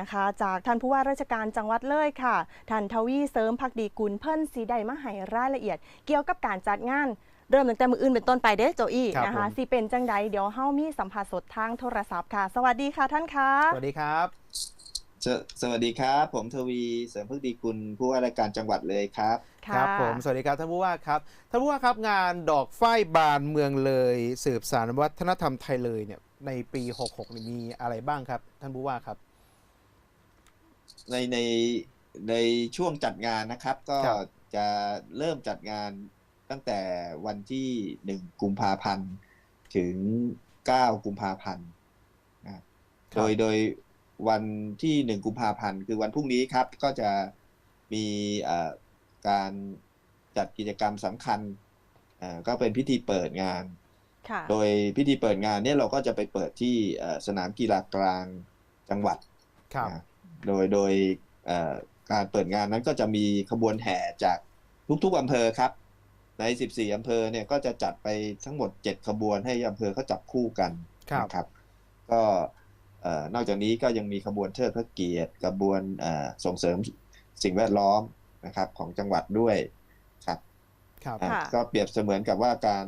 นะคะ จากท่านผู้ว่าราชการจังหวัดเลยค่ะท่านทวีเสริมพักดีกุลเพิ่นสีได้มาให้รายละเอียด เกี่ยวกับการจัดงานเริ่มตั้งแต่มืออื่นเป็นต้นไปเด้อโจอี้ครับนะคะผมสิเป็นจังใดเดี๋ยวเฮามีสัมภาษณ์สดทางโทรศัพท์ค่ะ สวัสดีค่ะท่านคะสวัสดีครับสสวัสดีครับ ผมทวีเสริมพึกดีกุลผู้ว่าราชการจังหวัดเลยครับครับผมสวัสดีครับท่านผู้ว่าครับท่านผู้ว่าครับงานดอกฝ้ายบานเมืองเลย สืบสารวัฒนธรรมไทยเลยเนี่ยในปี 66นี่มีอะไรบ้างครับ ท่านผู้ว่าครับ ในในในช่วงจัดงานนะครับ ก็ครับจะเริ่มจัดงานตั้งแต่วันที่หนึ่งกุมภาพันธ์ถึงเก้ากุมภาพันธ์นะครับโดยโดยวันที่หนึ่งกุมภาพันธ์คือวันพรุ่งนี้ครับ ก็จะมีเอ่อการจัดกิจกรรมสำคัญเอ่อก็เป็นพิธีเปิดงานค่ะโดยพิธีเปิดงานเนี่ยเราก็จะไปเปิดที่เอ่อสนามกีฬากลางจังหวัดครับนะ โดยโดยเอ่อการเปิดงานนั้นก็จะมีขบวนแห่จากทุกๆอำเภอครับ ใน 14อำเภอเนี่ยก็จะจัดไปทั้งหมด 7 ขบวนให้อำเภอเขาจับคู่กันครับนะครับก็เอ่อนอกจากนี้ก็ยังมีขบวนเทิดพระเกียรติขบวนเอ่อส่งเสริมสิ่งแวดล้อมนะครับของจังหวัดด้วยครับครับอะค่ะก็เปรียบเสมือนกับว่าการ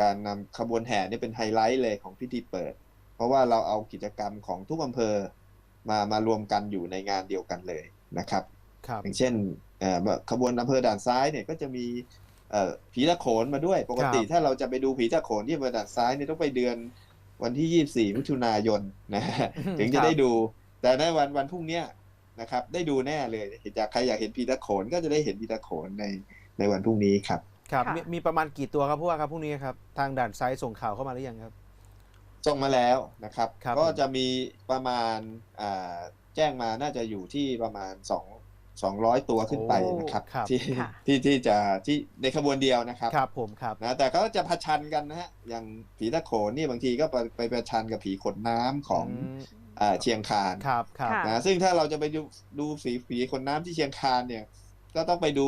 การนำขบวนแห่นี่เป็นไฮไลท์เลยของพิธีเปิด เพราะว่าเราเอากิจกรรมของทุกอำเภอ มามารวมกันอยู่ในงานเดียวกันเลยนะครับครับอย่างเช่นเอ่อขบวนอำเภอด่านซ้ายเนี่ยก็จะมีเอ่อผีตะโขนมาด้วยปกติครับถ้าเราจะไปดูผีตะโขนที่อำเภอด่านซ้ายเนี่ยต้องไปเดือนวันที่ 24มิถุนายนนะฮะถึงจะได้ดู แต่ในวันวันพรุ่งเนี้ยนะครับ ได้ดูแน่เลยอยากใครอยากเห็นผีตะโขนก็จะได้เห็นผีตะโขนในในวันพรุ่งนี้ครับ ครับค่ะมีมีประมาณกี่ตัวครับผู้ว่าครับพรุ่งนี้ครับ ทางด่านซ้ายส่งข่าวเข้ามาหรือยังครับ ส่งมาแล้วนะครับครับก็ผมจะมีประมาณอ่าแจ้งมาน่าจะอยู่ที่ประมาณ 2 200 ตัวขึ้นไปนะครับโอ้ครับที่ค่ะที่ที่จะที่ในขบวนเดียวนะครับครับผมครับนะแต่ก็จะผชันกันนะฮะอย่างผีตะโขนนี่บางทีก็ไปไปประชันกับผีขนน้ำของมอ่าเชียงคานครับครับค่ะนะซึ่งถ้าเราจะไปดูดูผีผีขนน้ำที่เชียงคานเนี่ยก็ต้องไปดู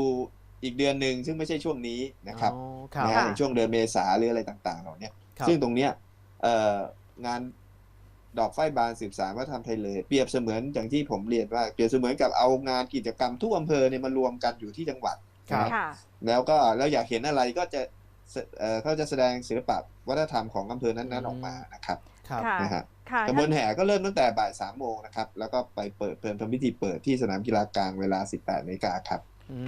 อีกเดือนหนึ่งซึ่งไม่ใช่ช่วงนี้นะครับอ๋อครับนะฮะค่ะอย่างช่วงเดือนเมษาหรืออะไรต่างๆ เหล่าเนี้ยครับซึ่งตรงเนี้ยเอ่อ งานดอกไฟบานสืบสารวัฒนธรรมไทยเลย เปรียบเสมือนอย่างที่ผมเรียนว่า เปรียบเสมือนกับเอางานกิจกรรมทุกอำเภอเนี่ยมารวมกันอยู่ที่จังหวัดครับนะค่ะแล้วก็แล้วอยากเห็นอะไรก็จะเสเอ่อเขาจะแสดงศิลปะวัฒนธรรมของอำเภอนั้นๆออกมานะครับครับค่ะนะฮะค่ะขบวนแห่ก็เริ่มตั้งแต่บ่ายสามโมงนะครับ แล้วก็ไปเปิดเพิ่มทำพิธีเปิดที่สนามกีฬากลางเวลา 18นาฬิกาครับ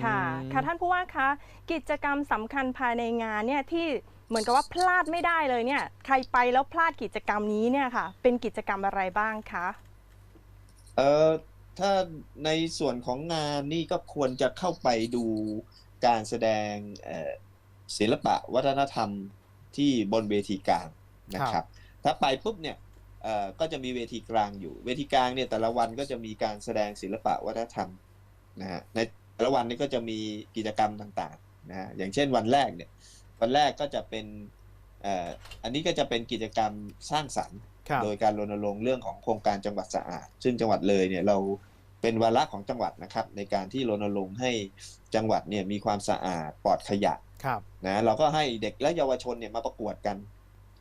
ค่ะ ค่ะท่านผู้ว่าคะ กิจกรรมสำคัญภายในงานเนี่ยที่ เหมือนกับว่าพลาดไม่ได้เลยเนี่ย ใครไปแล้วพลาดกิจกรรมนี้เนี่ยค่ะ เป็นกิจกรรมอะไรบ้างคะเอ่อถ้าในส่วนของงานนี่ก็ควรจะเข้าไปดูการแสดงศิลปะวัฒนธรรมที่บนเวทีกลางนะครับ ถ้าไปปุ๊บเนี่ยก็จะมีเวทีกลางอยู่ เวทีกลางเนี่ยแต่ละวันก็จะมีการแสดงศิลปะวัฒนธรรมนะฮะในแต่ละวันนี่ก็จะมีกิจกรรมต่างๆนะฮะอย่างเช่นวันแรกเนี่ย วันแรกก็จะเป็นเอ่ออันนี้ก็จะเป็นกิจกรรมสร้างสรรค์ครับโดยการรณรงค์เรื่องของโครงการจังหวัดสะอาด ซึ่งจังหวัดเลยเนี่ยเราเป็นวาระของจังหวัดนะครับ ในการที่รณรงค์ให้จังหวัดเนี่ยมีความสะอาดปลอดขยะครับนะเราก็ให้เด็กและเยาวชนเนี่ยมาประกวดกัน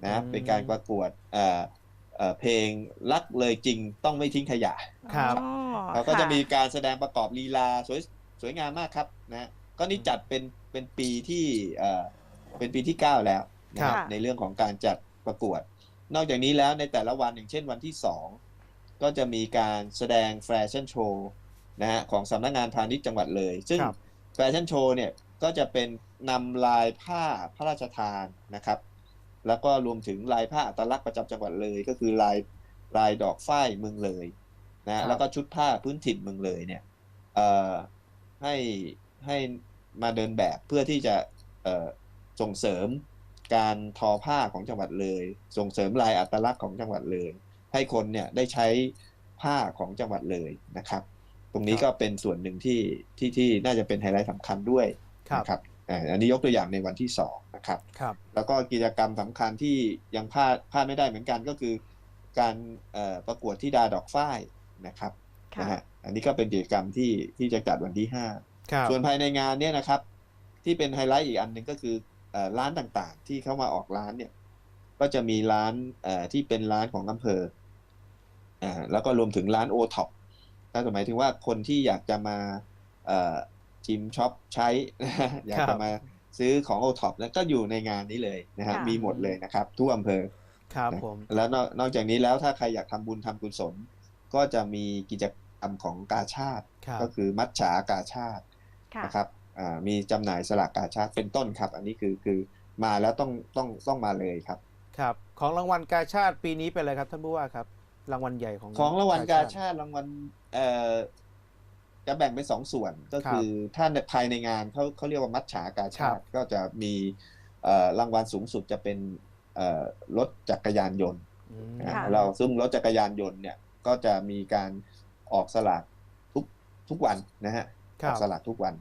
นะอืมเป็นการประกวดเอ่อเอ่อเพลงรักเลยจริงต้องไม่ทิ้งขยะครับอ๋อเขาก็จะค่มีการแสดงประกอบลีลาสวยสวยงามมากครับนะก็นี่จัดเป็นเป็นปีที่ เอ่อเป็นปีที่ 9 แล้วนะครับค่ะในเรื่องของการจัดประกวด นอกจากนี้แล้วในแต่ละวันอย่างเช่นวันที่ 2 ก็จะมีการแสดงแฟชั่นโชว์นะฮะของสำนักงานพาณิชย์จังหวัดเลย ซึ่งครับแฟชั่นโชว์เนี่ยก็จะเป็นนำลายผ้าพระราชทานนะครับ แล้วก็รวมถึงลายผ้าอัตลักษณ์ประจำจังหวัดเลย ก็คือลายลายดอกฝ้ายเมืองเลยนะครัฮะบแล้วก็ชุดผ้าพื้นถิ่นเมืองเลยเนี่ยเอ่อให้ให้มาเดินแบบเพื่อที่จะเอ่อ ส่งเสริมการทอผ้าของจังหวัดเลย ส่งเสริมลายอัตลักษณ์ของจังหวัดเลย ให้คนเนี่ยได้ใช้ผ้าของจังหวัดเลยนะครับ ตรงนี้ก็เป็นส่วนหนึ่งที่ที่ที่น่าจะเป็นไฮไลท์สำคัญด้วยครับนะครับอ่าอันนี้ยกตัวอย่างในวันที่สองนะครับครับแล้วก็กิจกรรมสำคัญที่ยังพลาดพลาดไม่ได้เหมือนกันก็คือ การเอ่อประกวดที่ดาดอกฝ้ายนะครับค่ะนะฮะอันนี้ก็เป็นกิจกรรมที่ที่จะจัดวันที่ห้าครับส่วนภายในงานเนี่ยนะครับ ที่เป็นไฮไลท์อีกอันหนึ่งก็คือเอ่อ ร้านต่างๆ ที่เข้ามาออกร้านเนี่ย ก็จะมีร้านเอ่อที่เป็นร้านของอำเภออ่าแล้วก็รวมถึงร้านโอท็อปก็หมายถึงว่าคนที่อยากจะมาเอ่อชิมช็อปใช้ อยากครัจะบมาซื้อของโอท็อปแล้วก็อยู่ในงานนี้เลยนะฮะค่ะมีหมดเลยนะครับทุกอำเภอครับนะผมแล้วนอกนอกจากนี้แล้วถ้าใครอยากทำบุญทำกุศล ก็จะมีกิจกรรมของกาชาติครับก็คือมัจฉากาชาติค่ะนะครับอ่า มีจำหน่ายสลากกาชาติเป็นต้นครับ อันนี้คือคือมาแล้วต้องต้องต้องมาเลยครับ ครับ ของรางวัลกาชาติปีนี้เป็นอะไรครับท่านผู้ว่าครับ รางวัลใหญ่ของของรางวัลกาชาติรางวัลเอ่อจะแบ่งเป็นสองส่วนก็คือถ้าในภายในงานเขาเขาเรียกว่ามัจฉากาชาติก็จะมีเอ่อรางวัลสูงสุดจะเป็นเอ่อรถจักรยานยนต์อืมนะค่ะเราซึ่งรถจักรยานยนต์เนี่ยก็จะมีการออกสลากทุกทุกวันนะฮะคอรัอบกสลากทุกวัน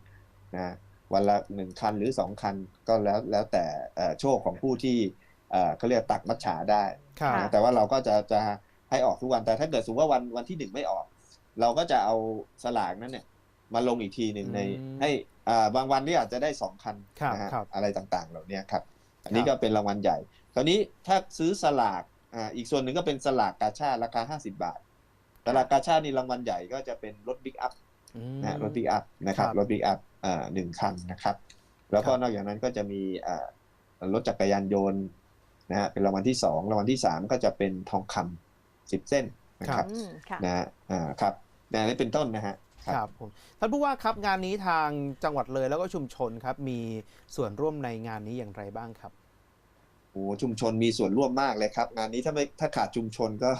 นะฮะวันละหนึ่งคันหรือสองคันก็แล้วแล้วแต่เอ่อโชคของผู้ที่เอ่อเขาเรียกตักมัจฉาได้ครับค่ะนะแต่ว่าเราก็จะจะให้ออกทุกวันแต่ถ้าเกิดสมมติว่าวันวันที่หนึ่งไม่ออก เราก็จะเอาสลากนั้นเนี่ยมาลงอีกทีหนึ่งในอืมให้อ่าบางวันนี่อาจจะได้สองคันครับนะฮะครับอะไรต่างๆ เหล่านี้ครับ อันนี้ครับก็เป็นรางวัลใหญ่ คราวนี้ถ้าซื้อสลากอ่าอีกส่วนหนึ่งก็เป็นสลากกาชาติราคา 50 บาทสลากกาชาตินี่รางวัลใหญ่ก็จะเป็นรถบิ๊กอัพอืมนะฮะรถบิ๊กอัพนะครับครับรถบิ๊กอัพอ่า หนึ่งคันนะครับ แล้วก็ครับนอกจากนั้นก็จะมีอ่ารถจักรยานยนต์นะฮะเป็นรางวัลที่สองรางวัลที่สามก็จะเป็นทองคำสิบเส้นนะครับอืมค่ะนะฮะอ่าครับนะนี่เป็นต้นนะฮะครับผมท่านผู้ว่าครับงานนี้ทางจังหวัดเลยแล้วก็ชุมชนครับมีส่วนร่วมในงานนี้อย่างไรบ้างครับโอ้ชุมชนมีส่วนร่วมมากเลยครับ งานนี้ถ้าไม่ถ้าขาดชุมชนก็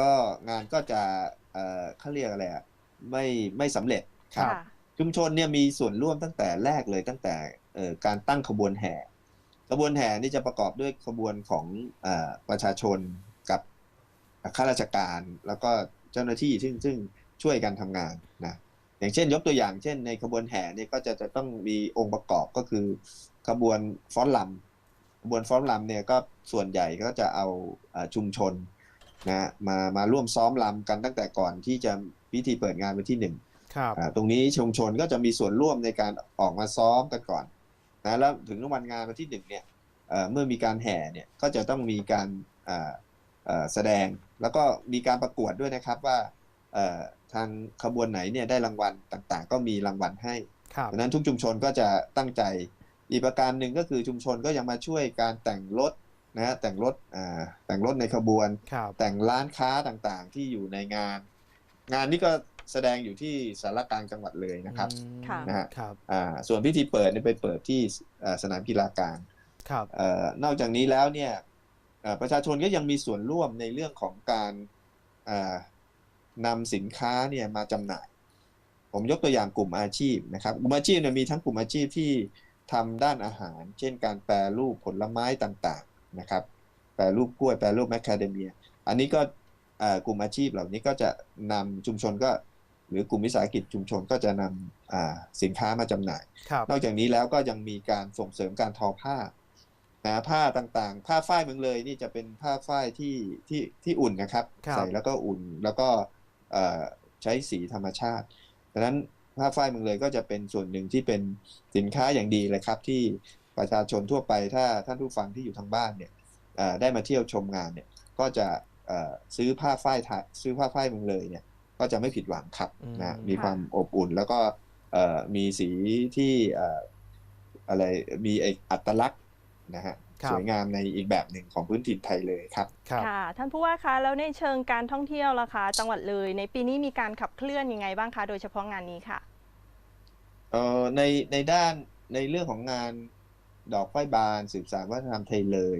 ก็งานก็จะเอ่อเขาเรียกอะไรอะไม่ไม่สำเร็จครับค่ะ ชุมชนเนี่ยมีส่วนร่วมตั้งแต่แรกเลยตั้งแต่การตั้งขบวนแห่ขบวนแห่นี่จะประกอบด้วยขบวนของอประชาชนกับข้าราชการ แล้วก็เจ้าหน้าที่ซึ่งซึ่งช่วยกันทำงานนะอย่างเช่น ยกตัวอย่างเช่น ในขบวนแห่เนี่ยก็จะจะต้องมีองค์ประกอบก็คือขบวนฟ้อนลำขบวนฟ้อนลำเนี่ยก็ส่วนใหญ่ก็จะเอาอชุมชนนะมามาร่วมซ้อมลำกันตั้งแต่ก่อนที่จะพิธีเปิดงานวันที่หนึ่ง ครับอ่าตรงนี้ชุมชนก็จะมีส่วนร่วมในการออกมาซ้อมกันก่อนนะแล้วถึงวันงานวันที่หนึ่งเนี่ยเอ่อเมื่อมีการแห่เนี่ยก็จะต้องมีการอ่าเอ่อแสดง แล้วก็มีการประกวดด้วยนะครับว่าเอ่อทางขบวนไหนเนี่ยได้รางวัลต่างๆ ก็มีรางวัลให้ครับดังนั้นทุกชุมชนก็จะตั้งใจอีกประการหนึ่งก็คือชุมชนก็ยังมาช่วยการแต่งรถนะฮะแต่งรถอ่าแต่งรถในขบวนครับแต่งร้านค้าต่างๆที่อยู่ในงาน งานนี้ก็ แสดงอยู่ที่สารกลางจังหวัดเลยนะครับอืมค่ะนะฮะครับอ่าส่วนพิธีเปิดเนี่ยไปเปิดที่เอ่อสนามกีฬากลางครับเอ่อนอกจากนี้แล้วเนี่ยเอ่อประชาชนก็ยังมีส่วนร่วมในเรื่องของการอ่านำสินค้าเนี่ยมาจำหน่าย ผมยกตัวอย่างกลุ่มอาชีพนะครับ กลุ่มอาชีพเนี่ยมีทั้งกลุ่มอาชีพที่ทำด้านอาหาร เช่นการแปรรูปผลไม้ต่างๆนะครับ แปรรูปกล้วย แปรรูปแมคคาเดเมีย อันนี้ก็เอ่อกลุ่มอาชีพเหล่านี้ก็จะนำชุมชนก็ หรือกลุ่มวิสาหกิจชุมชนก็จะนำอ่าสินค้ามาจำหน่ายครับนอกจากนี้แล้วก็ยังมีการส่งเสริมการทอผ้านะผ้าต่างๆ ผ้าฝ้ายเมืองเลยนี่จะเป็นผ้าฝ้ายที่ที่ที่อุ่นนะครับครับใส่แล้วก็อุ่นแล้วก็เอ่อใช้สีธรรมชาติดังนั้นผ้าฝ้ายเมืองเลยก็จะเป็นส่วนหนึ่งที่เป็นสินค้าอย่างดีเลยครับที่ประชาชนทั่วไปถ้าท่านผู้ฟังที่อยู่ทางบ้านเนี่ยเอ่อได้มาเที่ยวชมงานเนี่ยก็จะเอ่อซื้อผ้าฝ้ายไทยซื้อผ้าฝ้ายเมืองเลยเนี่ย ก็จะไม่ผิดหวังครับอืมนะมีค่ะความอบอุ่นแล้วก็เอ่อมีสีที่เอ่ออะไรมีเอกอัตลักษณ์นะฮะครับสวยงามในอีกแบบหนึ่งของพื้นถิ่นไทยเลยครับครับค่ะท่านผู้ว่าคะแล้วในเชิงการท่องเที่ยวล่ะคะ จังหวัดเลย ในปีนี้มีการขับเคลื่อนยังไงบ้างคะ โดยเฉพาะงานนี้ค่ะเอ่อในในด้านในเรื่องของงานดอกไฟบานสืบสานวัฒนธรรมไทยเลย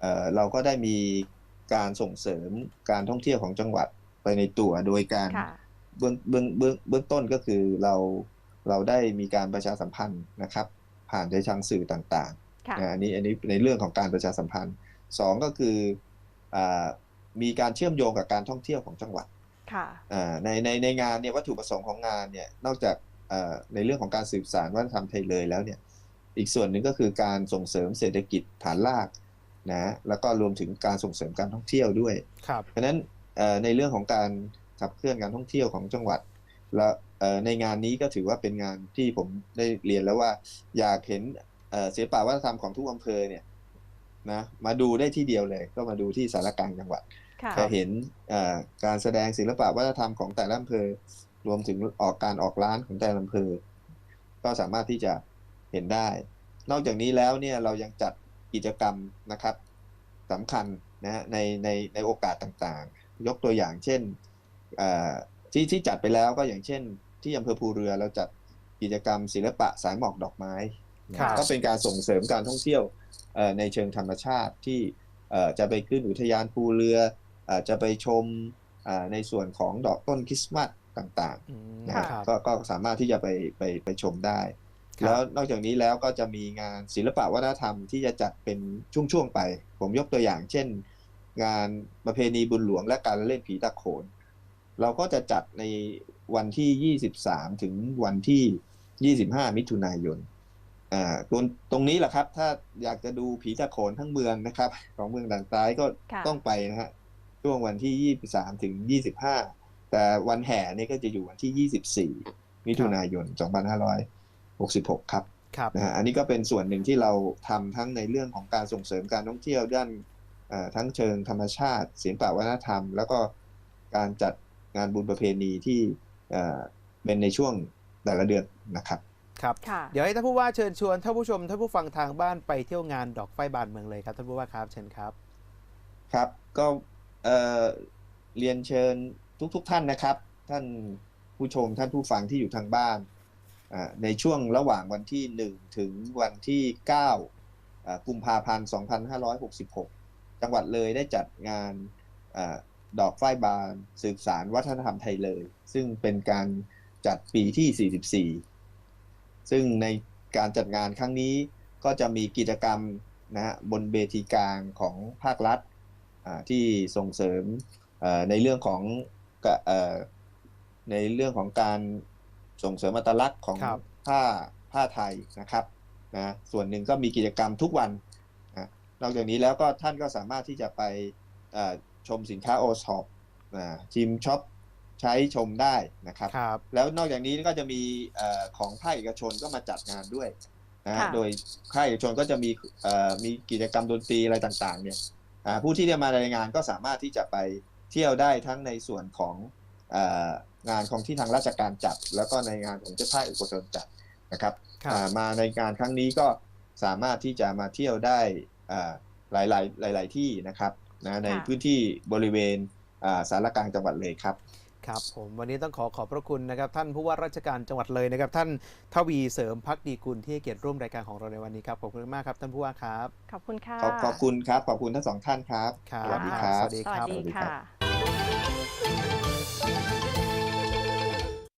เอ่อเราก็ได้มีการส่งเสริมการท่องเที่ยวของจังหวัด ไปในตัวโดยการค่ะเบื้องเบื้องเบื้องเบื้องต้นก็คือเราเราได้มีการประชาสัมพันธ์นะครับ ผ่านในทางสื่อต่างค่ะๆนะอันนี้อันนี้ในเรื่องของการประชาสัมพันธ์สองก็คืออามีการเชื่อมโยงกับการท่องเที่ยวของจังหวัดค่ะอ่าในในในงานเนี่ยวัตถุประสงค์ของงานเนี่ยนอกจากเอ่อในเรื่องของการสืบสานวัฒนธรรมไทยเลยแล้วเนี่ยอีกส่วนหนึ่งก็คือการส่งเสริมเศรษฐกิจฐานรากนะแล้วก็รวมถึงการส่งเสริมการท่องเที่ยวด้วยครับเพราะฉะนั้นเอ่อ ในเรื่องของการขับเคลื่อนการท่องเที่ยวของจังหวัด และเอ่อในงานนี้ก็ถือว่าเป็นงานที่ผมได้เรียนแล้วว่า อยากเห็นเอ่อศิลปะวัฒนธรรมของทุกอำเภอเนี่ยนะมาดูได้ที่เดียวเลย ก็มาดูที่สารกลางจังหวัดค่ะจะเห็นเอ่อการแสดงศิลปะวัฒนธรรมของแต่ละอำเภอ รวมถึงออกการออกร้านของแต่ละอำเภอ ก็สามารถที่จะเห็นได้ นอกจากนี้แล้วเนี่ยเรายังจัดกิจกรรมนะครับสำคัญนะฮะในในในโอกาสต่างๆ ยกตัวอย่างเช่นเอ่อที่ที่จัดไปแล้วก็อย่างเช่น ที่อำเภอภูเรือเราจัดกิจกรรม ศิลปะสายหมอกดอกไม้นะครับก็เป็นการส่งเสริมการท่องเที่ยวเอ่อในเชิงธรรมชาติที่เอ่อจะไปขึ้นอุทยานภูเรือเอ่อจะไปชมอ่าในส่วนของดอกต้นคริสต์มาสต่างอืมๆนะค่ะฮะครับก็ก็สามารถที่จะไปไปไปชมได้ครับแล้วนอกจากนี้แล้วก็จะมีงานศิลปะวัฒนธรรมที่จะจัดเป็นช่วงๆไป ผมยกตัวอย่างเช่น งานประเพณีบุญหลวงและการเล่นผีตะโขน เราก็จะจัดในวันที่ 23 ถึงวันที่ 25 มิถุนายนอ่าตรงตรงนี้แหละครับ ถ้าอยากจะดูผีตะโขนทั้งเมืองนะครับ ของเมืองด่านซ้ายก็ค่ะต้องไปนะฮะช่วงวันที่ 23 ถึง 25 แต่วันแห่เนี่ยก็จะอยู่วันที่ 24 มิถุนายน 2566 ครับครับนะฮะอันนี้ก็เป็นส่วนหนึ่งที่เราทำทั้งในเรื่องของการส่งเสริมการท่องเที่ยวด้านเอ่อ ทั้งเชิงธรรมชาติศิลปวัฒนธรรม แล้วก็การจัดงานบุญประเพณีที่เอ่อเป็นในช่วงแต่ละเดือนนะครับครับค่ะเดี๋ยวให้ท่านผู้ว่าเชิญชวนท่านผู้ชมท่านผู้ฟังทางบ้านไปเที่ยวงานดอกไฟบานเมืองเลยครับท่านผู้ว่าครับเชิญครับ ครับก็เอ่อเรียนเชิญทุกๆทท่านนะครับ ท่านผู้ชมท่านผู้ฟังที่อยู่ทางบ้านอ่าในช่วงระหว่างวันที่ 1 ถึงวันที่9อ่ากุมภาพันธ์ 2566 จังหวัดเลยได้จัดงานอาดอกฝ้ายบานสืบสารวัฒนธรรมไทยเลย ซึ่งเป็นการจัดปีที่ 44 ซึ่งในการจัดงานครั้งนี้ก็จะมีกิจกรรมนะฮะบนเวทีกลางของภาครัฐอ่าที่ส่งเสริมเอ่อในเรื่องของกะเอ่อในเรื่องของการส่งเสริมอัตลักษณ์ของครับผ้าผ้าไทยนะครับนะส่วนหนึ่งก็มีกิจกรรมทุกวัน นะนอกจากนี้แล้วก็ท่านก็สามารถที่จะไปเอ่อชมสินค้าโอท็อปจิมช็อปใช้ชมได้นะครับครับแล้วนอกจากนี้ก็จะมีเอ่อของภาคเอกชนก็มาจัดงานด้วยนะฮะค่ะโดยภาคเอกชนก็จะมีเอ่อมีกิจกรรมดนตรีอะไรต่างๆเนี่ยอ่าผู้ที่จะมารายงานก็สามารถที่จะไปเที่ยวได้ทั้งในส่วนของเอ่องานของที่ทางราชการจัด แล้วก็ในงานของเจ้าภาพเอกชนจัดนะครับครับอ่ามาในงานครั้งนี้ก็สามารถที่จะมาเที่ยวได้ อ่าหลายๆหลายๆที่นะครับนะในค่ะพื้นที่บริเวณอ่าสารกลางจังหวัดเลยครับครับผมวันนี้ต้องขอขอบพระคุณนะครับ ท่านผู้ว่าราชการจังหวัดเลยนะครับ ท่านทวีเสริมพักดีกุลที่ให้เกียรติร่วมรายการของเราในวันนี้ครับขอบคุณมากครับ ท่านผู้ว่าครับขอบคุณค่ะขอบขอบคุณครับขอบคุณทั้งสองท่านครับครับสวัสดีครับสวัสดีสวัสครับดีสวัสดีครัค่ะบ